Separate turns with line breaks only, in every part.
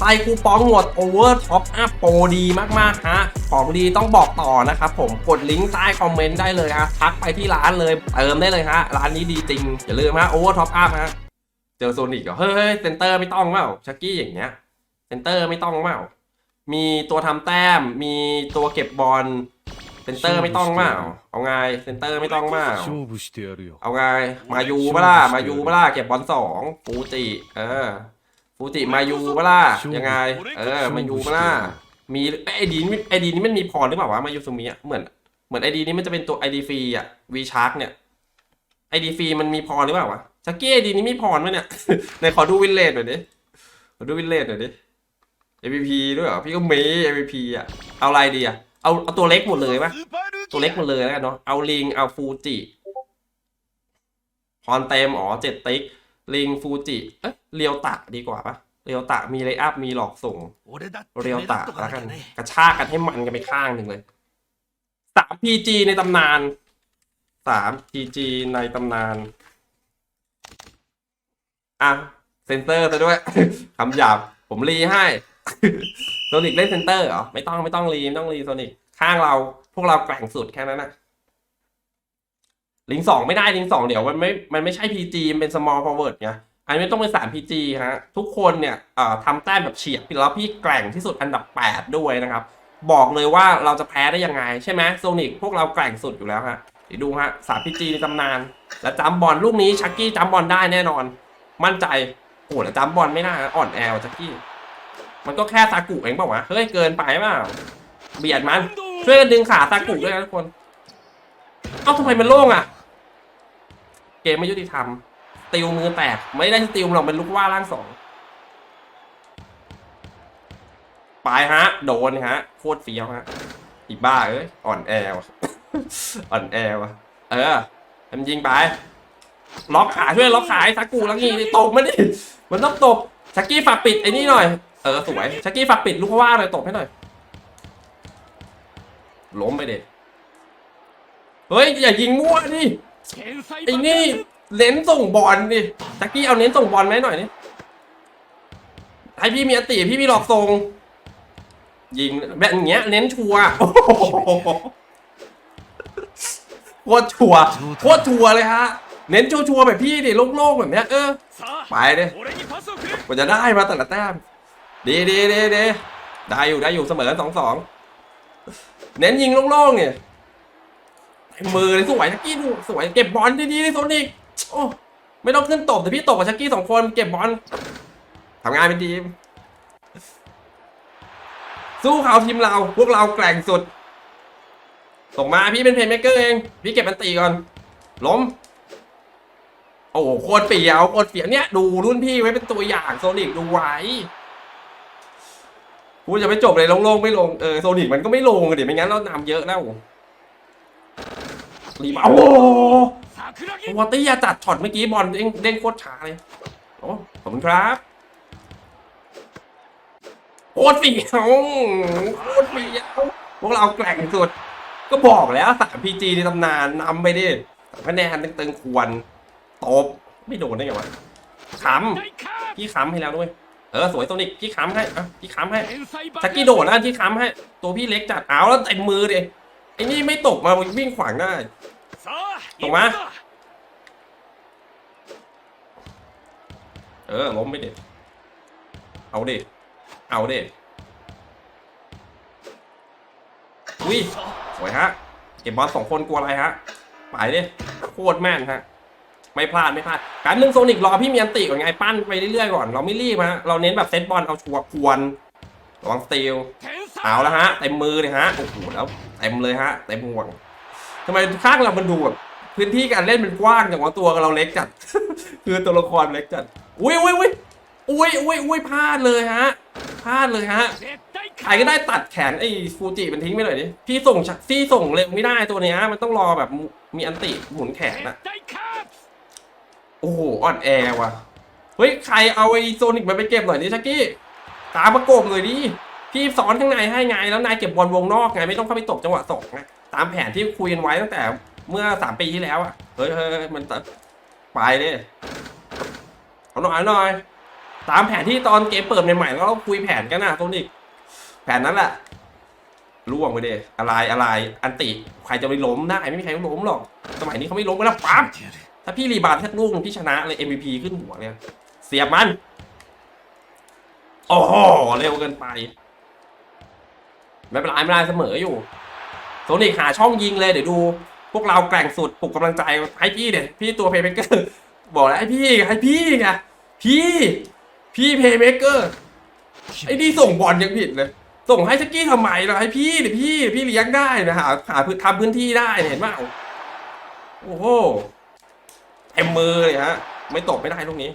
ใส่คูปองหมดโอเวอร์ท็อปอัพโปรดีมากๆฮะของดีต้องบอกต่อนะครับผมกดลิงก์ใต้คอมเมนต์ได้เลยฮะทักไปที่ร้านเลยเติมได้เลยฮะร้านนี้ดีจริง อย่าลืมฮะโอเวอร์ท็อปอัพฮะเจอโซนิกเหรอเฮ้ยเซนเตอร์ไม่ต้องเปล่าชักกี้อย่างเงี้ยเซนเตอร์ไม่ต้องเปล่ามีตัวทำแต้ม มีตัวเก็บบอลเซนเตอร์ไม่ต้องเปล่าเอาไงเซนเตอร์ไม่ต้องเปล่าเอาไงมายูเปล่ามายูเปล่าเก็บบอลสองปูจิเออ ฟูจิมายูปะล่ะยังไง เออ มายูปะล่ะมีไอดีนี่ไอดีนี้มันมีพรหรือเปล่าวะมายูซูมิอะเหมือนเหมือนไอดีนี้มันจะเป็นตัวไอดีฟรีอะวีชาร์กเนี่ยไอดีฟรีมันมีพรหรือเปล่าวะชักกี้ไอดีนี้มีพรไหมเนี่ยไหนขอดูวินเลดหน่อยดิขอดูวินเลดหน่อยดิ MVP ด้วยเหรอพี่ก็มี MVP อะเอาอะไรดีอะเอาเอาตัวเล็กหมดเลยปะตัวเล็กหมดเลยแล้วกันเนาะเอาลิงเอาฟูจิพรเต็มอ๋อเจ็ดติ๊ก ลิงฟูจิ เอ๊ะเรียวตะดีกว่าปะเรียวตะมีเลย์อัพมีหลอกส่ง เรียวตะแล้วกัน กระชากกันให้มันกันไปข้างหนึ่งเลยสามพีจีในตำนานสามพีจีในตำนาน อะ เซนเตอร์ซะด้วย คำหยาบ ผมรีให้โซนิกเล่นเซนเตอร์เหรอ ไม่ต้องไม่ต้องรีไม่ต้องรีโซนิกข้างเราพวกเราแกร่งสุดแค่นั้นนะ ลิงสองไม่ได้ลิงสองเดี๋ยวมันไม่ มันไม่ใช่ PG มันเป็น small forward ไงอันนี้ต้องเป็นสาม PG ฮะทุกคนเนี่ยทำแต้มแบบเฉียบแล้วพี่แกร่งที่สุดอันดับ 8 ด้วยนะครับ บอกเลยว่าเราจะแพ้ได้ยังไงใช่ไหมโซนิกพวกเราแกร่งสุดอยู่แล้วฮะเดี๋ยวดูฮะสาม PG ในตำนาน แล้วจำบอลลูกนี้ชักกี้จำบอลได้แน่นอน มั่นใจโอ้แล้วจำบอลไม่ได้นะอ่อนแอวชักกี้ มันก็แค่ซากุเองเปล่าวะเฮ้ยเกินไปเปล่าเบียดมันช่วยกันดึงขาซากุด้วยนะทุกคนเอ้าทำไมมันโล่งอะ เกมไม่ยุติธรรม ติลมือแตก ไม่ได้สติลหรอกเป็นลูกว่าร่างสองไปฮะ โดนฮะ โคตรเฟี้ยวฮะ อีบ้าเอ้ย อ่อนแอวะอ่อนแอวะเออทำยิงไป ล็อกขาช่วยล็อกขาไอ้ซากุแล้วงี้ตบมันดิ มันต้องตบชักกี้ฝากปิดไอ้นี่หน่อย เออสวยชักกี้ฝากปิดลูกว่าหน่อยตบให้หน่อย ล้มไปเด็เฮ้ยอย่ายิงมั่วดิ ไอ้นี่เน้นส่งบอลดิชักกี้เอาเน้นส่งบอลไหมหน่อยนี่ให้พี่มีอติพี่มีหลอกส่งยิงแบบเงี้ย เน้นชัวร์โคตรชัวร์โคตรชัวร์เลยฮะ เน้นชัวร์ๆแบบพี่ดิโล่งๆแบบเนี้ยเออไปเลยกว่าจะได้มาแต่ละแต้มดีดีดีดีได้อยู่ได้อยู่เสมอสองสองเน้นยิงโล่งๆเนี่ย มือเลยสวยชักกี้ดูสวยเก็บบอลดีๆเลยโซนิกโอ้ไม่ต้องขึ้นตบแต่พี่ตบกับชักกี้สองคนเก็บบอลทำงานเป็นทีมสู้เขาทีมเรา พวกเราแกร่งสุด ส่งมาพี่เป็นเพลย์เมเกอร์เอง พี่เก็บมันตีก่อน ล้ม โอ้โหโคตรเปียวโคตรเปียวเนี่ย ดูรุ่นพี่ไว้เป็นตัวอย่างโซนิกดูไว้กูจะไม่จบเลยลงๆไม่ลง เออโซนิกมันก็ไม่ลงเดี๋ยวไม่งั้นเรานำเยอะแล้ว รีบมาโอ้โหตัวเตี้ยจัดช็อตเมื่อกี้บอลเด้งเด้งโคตรช้าเลยโอ้ขอบคุณครับโคตรเปียวโคตรเปียวพวกเราแกร่งสุด ก็บอกแล้วสามพีจีในตำนานนำไปดิคะแนนตึงๆควรตบไม่โดนได้ไงวะค้ำพี่ค้ำให้แล้วด้วยเออสวยโซนิกพี่ค้ำให้อะพี่ค้ำให้ชักกี้โดดแล้วพี่ค้ำให้ ตัวพี่เล็กจัดเอาแล้วเต็มมือดิ ไอ้นี่ไม่ตกมาวิ่งขวางได้ตรงมาเออล้มไม่เด็ดเอาเด็ดเอาเด็ดอุ้ยสวยฮะ เก็บบอลสองคนกลัวอะไรฮะไปดิโคตรแม่นฮะ ไม่พลาดไม่พลาดการหนึ่งโซนิกรอพี่มีอันติก่อนไงปั้นไปเรื่อยๆก่อน เราไม่รีบฮะ เราเน้นแบบเซตบอลเอาชัวร์ควรระวังสตีล เอาแล้วฮะเต็มมือเลยฮะโอ้โหแล้วเต็มเลยฮะเต็มห่วงทำไมข้างเรามันดูแบบพื้นที่การเล่นมันกว้างอย่างว่าตัวเราเล็กจัด คือตัวละครเล็กจัดอุ้ยอุ้ยอุ้ยอุ้ยอุ้ยอุ้ยพลาดเลยฮะพลาดเลยฮะใครก็ได้ตัดแขนไอ้ฟูจิมันทิ้งไปหน่อยดิพี่ส่งชักพี่ส่งเร็วไม่ได้ตัวเนี้ยมันต้องรอแบบมีอันติหมุนแขนอะโอ้โหอ่อนแอว่ะเฮ้ยใครเอาไอ้โซนิกมาไปเก็บหน่อยดิชักกี้ตามประกบหน่อยดิ พี่สอนข้างในให้ไงแล้วนายเก็บบอลวงนอกไงไม่ต้องเข้าไปตบจังหวะสองนะตามแผนที่คุยกันไว้ตั้งแต่เมื่อสามปีที่แล้วอะเฮ้ยเฮ้ยมันไปเลยเอาหน่อยหน่อยตามแผนที่ตอนเกมเปิดใหม่ๆแล้วคุยแผนกันนะโซนี้แผนนั้นแหละล่วงไปเลยอะไรอะไรอันติใครจะไปล้มได้ไม่มีใครล้มหรอกสมัยนี้เขาไม่ล้มกันแล้วปั๊บถ้าพี่รีบาร์สักลูกพี่ชนะเลย MVP ขึ้นหัวเนี่ยเสียบมัน โอ้โห เร็วเกินไป ไม่เป็นไรไม่เป็นไรเสมออยู่โซนิกหาช่องยิงเลยเดี๋ยวดู พวกเราแกร่งสุดปลุกกำลังใจให้พี่เดี๋ยพี่ตัวเพย์เมเกอร์บอกแล้วให้พี่ให้พี่ไงพี่ พี่เพย์เมเกอร์ไอ้นี่ส่งบอลยังผิดเลย ส่งให้ชักกี้ทำไมล่ะให้พี่เดี๋ยวพี่พี่เลี้ยงได้นะหาหาพื้นทำพื้นที่ได้เห็นเปล่าโอ้โหเต็มมือเลยฮะ ไม่ตกไม่ได้ลูกนี้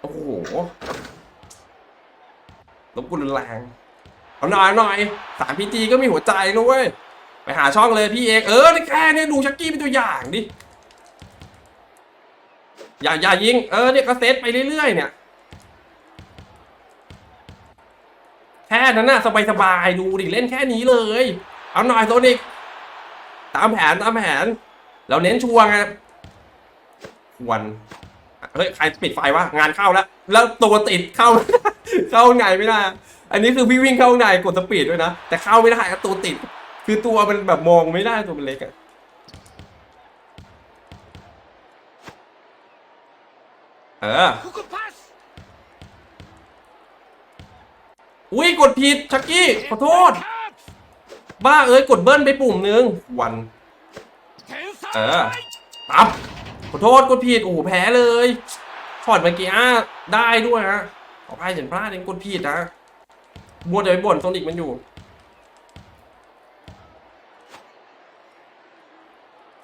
โอ้โหลบกุนรุนแรง เอาหน่อยหน่อยสามพีจีก็มีหัวใจนะเว้ยไปหาช่องเลยพี่เอกเออแค่นี้ดูชักกี้เป็นตัวอย่างดิอย่าอย่ายิงเออเนี่ยก็เซตไปเรื่อยๆเนี่ยแค่นั้นน่ะสบายๆดูดิเล่นแค่นี้เลย เอาหน่อยโซนิกตามแผนตามแผนเราเน้นชัวร์ไงควรเฮ้ยใครปิดไฟวะงานเข้าแล้ว แล้วตัวติดเข้า เข้าไงไม่ได้ อันนี้คือพี่วิ่งเข้าในกดสปีดด้วยนะ แต่เข้าไม่ได้ครัตัวติด คือตัวมันแบบมองไม่ได้ตัวมันเล็กอะเอออุ้ยกดผิดชักกี้ขอโทษ บ้าเอ้ยกดเบิ้ลไปปุ่มนึง วัน เออตับขอโทษกดผิดโอ้โหแพ้เลยถอดเมื่อกี้ได้ด้วยฮะขออภัยเห็นพลาดเองกดผิดนะ มัวนอย่ไปบ่นโซนิกมันอยู่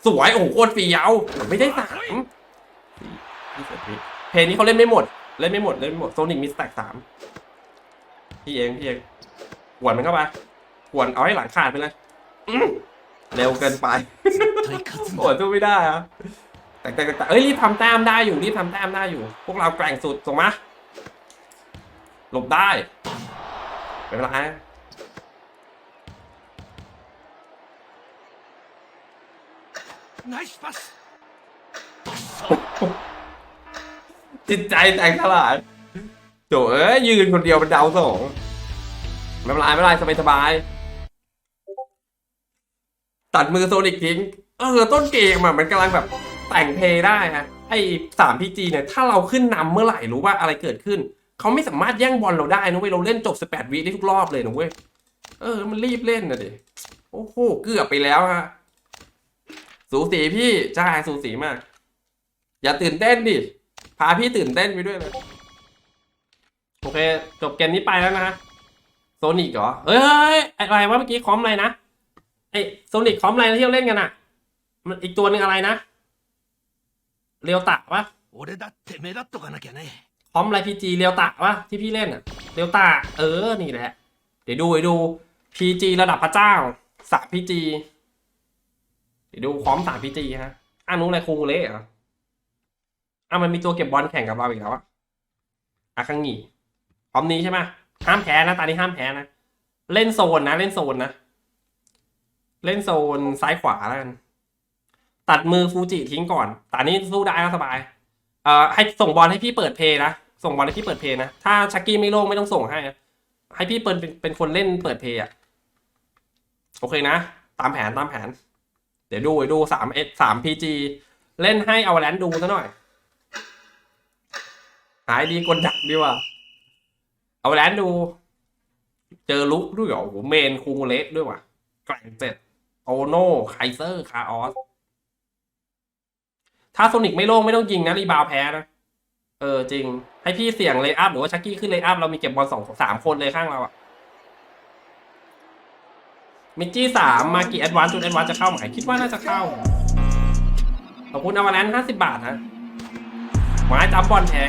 สวย โอ้โหโคตรเฟียวไม่ได้สามเพลงนี้เขาเล่นไม่หมด เล่นไม่หมด เล่นไม่หมดโซนิกมีสแต็กสามพี่เองพี่เองหวนมันเข้าไปหวนเอาให้หลังขาดไปเลยเร็วเกินไปโอดสู้ไม่ได้อะแต่แต่แต่เอ้ยรีบทำแต้มได้อยู่รีบทำแต้มได้อยู่ พวกเราแกร่งสุดส่งมาหลบได้ ไม่เป็นไรจิตใจแตกสลายโถเอ้ยยืนคนเดียวเป็นดาวสองไม่เป็นไรไม่เป็นไรสบายๆตัดมือโซนิกทิ้งเออต้นเกมอะมันกำลังแบบแต่งเพลงได้ฮะให้สามพี่จีเนี่ย ถ้าเราขึ้นนำเมื่อไหร่รู้ว่าอะไรเกิดขึ้น เขาไม่สามารถแย่งบอลเราได้นะเว้ยเราเล่นจบ 18 วิได้ทุกรอบเลยนะเว้ย เออ มันรีบเล่นนะดิ โอ้โห เกือบไปแล้วฮะ สูสีพี่ใช่สูสีมาก อย่าตื่นเต้นดิ พาพี่ตื่นเต้นไปด้วยเลย โอเค จบเกมนี้ไปแล้วนะโซนิกเหรอ เอ้ย อะไรวะเมื่อกี้คอมอะไรนะ ไอโซนิกคอมอะไรนะที่เราเล่นกันอ่ะ มันอีกตัวหนึ่งอะไรนะ เรียวตะวะ
俺だって目立っとかなきゃね
พร้อมอะไรพีจีเรียวตะวะที่พี่เล่นอะเรียวตะเออนี่แหละ เดี๋ยวดูเดี๋ยวดูพีจีระดับพระเจ้าสามพีจีเดี๋ยวดูพร้อมสามพีจีฮะอ่านุอะไรคูเละเหรออะมันมีตัวเก็บบอลแข่งกับเราอีกแล้วอะอาคังงีพร้อมนี้ใช่ไหมห้ามแพ้นะตอนนี้ห้ามแพ้นะ เล่นโซนนะ เล่นโซนนะ เล่นโซนซ้ายขวาแล้วกัน ตัดมือฟูจิทิ้งก่อนต่นี้สู้ได้นะสบาย เอ่อให้ส่งบอลให้พี่เปิดเพลย์นะ ส่งบอลให้พี่เปิดเพย์นะ ถ้าชักกี้ไม่โล่งไม่ต้องส่งให้นะให้พี่เปิดเป็นคนเล่นเปิดเพย์อะโอเคนะ ตามแผนตามแผน เดี๋ยวดูเดี๋ยวดูสามเอสามพีจีเล่นให้เอาแลนดูซะหน่อย หายดีกดดักดีกว่า เอาแลนดู เจอลุกด้วยเหรอโอ้โหเมนคูเลสด้วยว่ะแกร่งเจ็ดโอโน่ไคเซอร์คาออสถ้าโซนิกไม่โล่งไม่ต้องยิงนะรีบาวแพ้นะ เออจริง ให้พี่เสี่ยงเลย์อัพหรือว่าชักกี้ขึ้นเลย์อัพเรามีเก็บบอลสองสามคนเลยข้างเราอะมิจจี้สามมากี่แอดวานซ์จนแอดวานซ์จะเข้าไหมคิดว่าน่าจะเข้า ขอบคุณอวาแลนห้าสิบบาทนะไม้จับบอลแพ้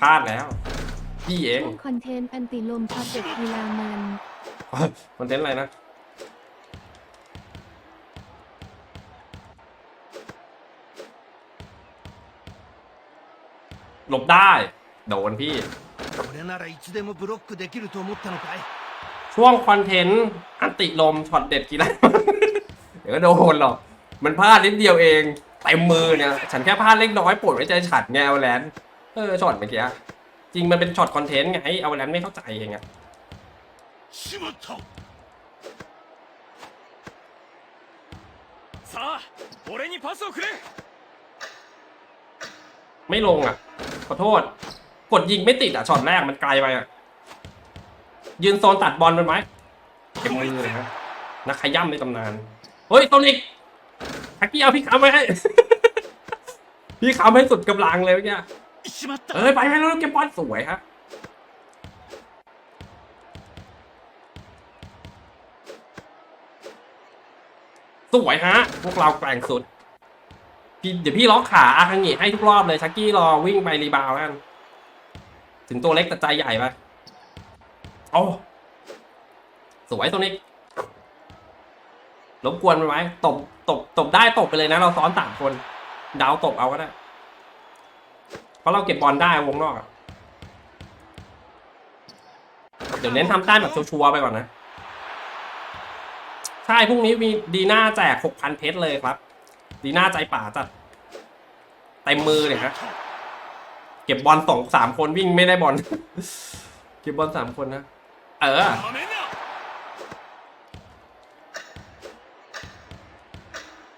พลาดแล้ว พี่เอง
คอนเทนต์อันติลมช็อตเด็ดกีฬามัน
คอนเทนต์อะไรนะ หลบได้ โดนพี่
俺ならいつでもブロックできると思ったのかい
ช่วงคอนเทนต์อันติลมช็อตเด็ดกีฬา เดี๋ยวก็โดนหรอก มันพลาดนิดเดียวเองเต็มมือเนี่ย ฉันแค่พลาดเล็กน้อยปวดไว้ใจฉันไงเอาแลนเออช็อตเมื่อกี้อะจริงมันเป็นช็อตคอนเทนต์ไงเอาแลนไม่เข้าใจเองอะ
しまった
さあ俺にパスをくれ
ไม่ลงอ่ะ ขอโทษ กดยิงไม่ติดอะช็อตแรกมันไกลไปอะยืนโซนตัดบอลมันไหมเก็บมือเลยครนักขย่ำในตำนาน เฮ้ยโซนอีกทักกี้เอาพี่ขำไปให้ พี่ขำให้สุดกำลังเลยเนี่
ย
เอ้ยไปไปแล้วเก็บบอลสวยฮะสวยฮะ พวกเราแกร่งสุด พี่เดี๋ยวพี่ล็อกขาอาคังเงะให้ทุกรอบเลยชักกี้รอวิ่งไปรีบาวด์กันถึงตัวเล็กแต่ใจใหญ่ไปโอ้สวยตัวนี้รบกวนมันไว้ตบตบตบได้ตบไปเลยนะ เราซ้อนสามคน ดาวตบเอาก็ได้ เพราะเราเก็บบอลได้วงนอกเดี๋ยวเน้นทำแต้มแบบชัวร์ๆไปก่อนนะ ใช่พรุ่งนี้มีดีน่าแจกหกพันเพชรเลยครับ ดีน่าใจป่าจัดเต็มมือเลยครับเก็บบอลสองสามคนวิ่งไม่ได้บอล เก็บบอลสามคนนะ เออ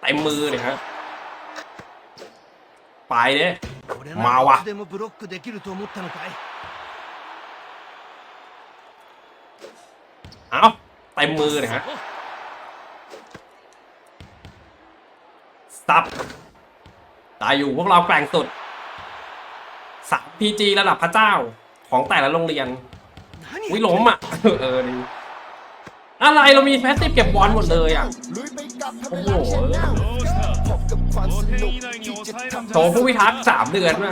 เต็มมือเลยครับไปเด้
มาวะ
เอาเต็มมือเลยฮะับตายอยู่พวกเราแกร่งสุดสามพีจีระดับพระเจ้าของแต่ละโรงเรียนวิล้มอะ เออดีอะไรเรามีแพสซีฟเก็บบอลหมดเลยอะ โอ้โหโตผู้วิทักษ์สามเดือนมา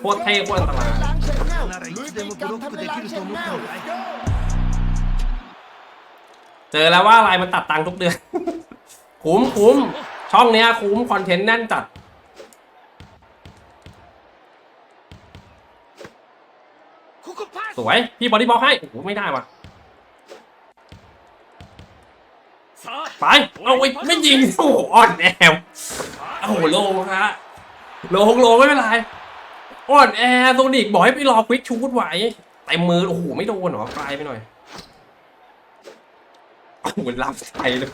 โคตรเท่โคตรอันตราย เจอแล้วว่าอะไรมันตัดตังค์ทุกเดือน คุ้มคุ้มช่องเนี้ยคุ้มคอนเทนต์แน่นจัด สวย พี่บอดี้บอกให้ โอ้โห ไม่ได้วะไป เอาไว้ไม่ยิง โอ้อ่อนแอวโอ้โหโลฮะโลงโลงไม่เป็นไรอ่อนแอโซนิกบอกให้ไปรอควิกชูดไหวเต็มมือ โอ้โห ไม่โดนหรอกลไปหน่อย เหมือนรับไทยเลย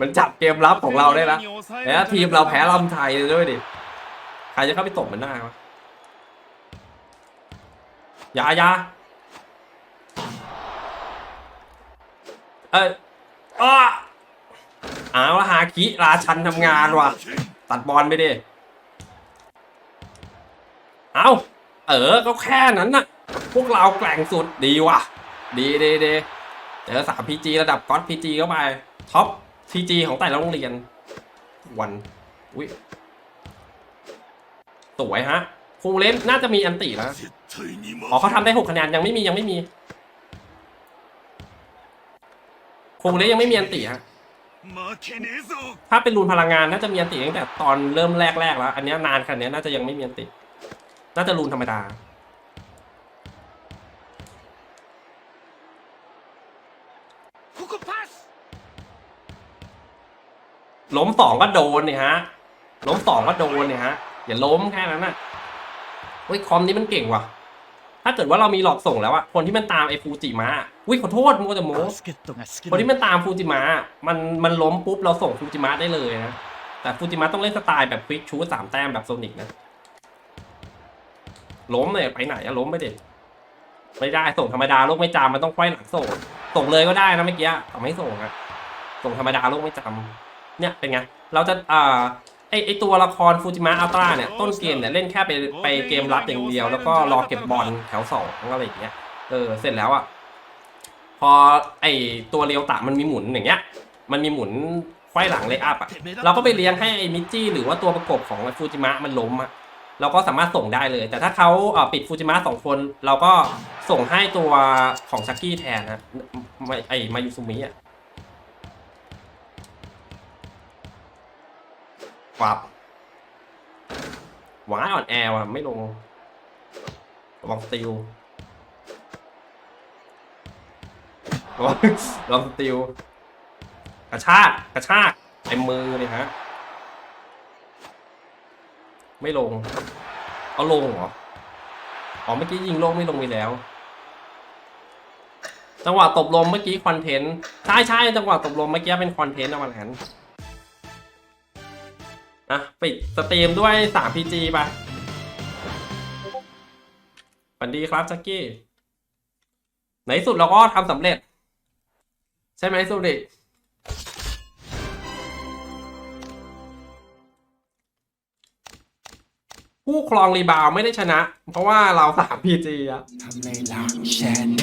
มันจับเกมรับของเราได้ละแล้วทีมเราแพ้ลำไทยเลยด้วยดิใครจะเข้าไปตบมันหน้าวะยาย่าเอออ้าเอาละฮาคิราชันทำงานว่ะ ตัดบอลไปดิ เอาเออก็แค่นั้นน่ะ พวกเราแกล่งสุดดีว่ะ ดีดีดี เจอสามพีจีระดับก๊อตพีจีเข้าไปท็อปพีจีของแต่ละโรงเรียน วันอุ้ยสวยฮะคงเล่นน่าจะมีอันติแล้วอ๋อเขาทำได้หกคะแนนยังไม่มียังไม่มีคงเล่นยังไม่มีอันติฮะถ้าเป็นรูนพลังงานน่าจะมีอันติตั้งแต่ตอนเริ่มแรกๆแล้ว อันนี้นานขนาดนี้น่าจะยังไม่มีอันติ น่าจะรูนธรรมดา ล้มสองก็โดนเนี่ยฮะ ล้มสองก็โดนเนี่ยฮะ อย่าล้มแค่นั้นนะเฮ้ยคอมนี้มันเก่งว่ะ ถ้าเกิดว่าเรามีหลอกส่งแล้วอะคนที่มันตามไอ้ฟูจิมะอุ้ยขอโทษโมจิโมคนที่มันตามฟูจิมะมันมันล้มปุ๊บเราส่งฟูจิมะได้เลยนะ แต่ฟูจิมะต้องเล่นสไตล์แบบควิกชูสามแต้มแบบโซนิกนะ ล้มเลยไปไหนอะล้มไปเด็ไม่ได้ส่งธรรมดาโลกไม่จามันต้องควายหลังส่ง ส่งเลยก็ได้นะเมื่อกี้ทำให้ส่งอะส่งธรรมดาโลกไม่จำ เนี่ยเป็นไง เราจะอ่าไอไอตัวละครฟูจิมะอัลตร้าเนี่ยต้นเกมเนี่ยเล่นแค่ไปไปเกมรับอย่างเดียว แล้วก็รอเก็บบอลแถวสองอะไรอย่างเงี้ยเออเสร็จแล้วอะพอไอตัวเรียวตะมันมีหมุนอย่างเงี้ย มันมีหมุนไขว้หลังเลยอัพอะเราก็ไปเลี้ยงให้ไอ้มิจจี้หรือว่าตัวประกบของฟูจิมะมันล้มอะเราก็สามารถส่งได้เลย แต่ถ้าเขาปิดฟูจิมะสองคน เราก็ส่งให้ตัวของชักกี้แทนนะไม่ไอมายุซุมิอะ วับหวายอ่อนแอว่ะไม่ลงระวังสติลลองลองสติลกระชากกระชากเต็มมือเลยฮะ ไม่ลง เอาลงเหรอ อ๋อเมื่อกี้ยิงลงไม่ลงไปแล้ว จังหวะตบลมเมื่อกี้คอนเทนต์ ใช่ใช่จังหวะตบลมเมื่อกี้เป็นคอนเทนต์เอามาแทน อะปิดสตรีมด้วย 3PG ไปฝันดีครับจักกี้ ในสุดเราก็ทำสำเร็จ ใช่ไหมสุริผู้ครองรีบาวไม่ได้ชนะ เพราะว่าเรา 3PG อะ
ทำลายล้างแชนแน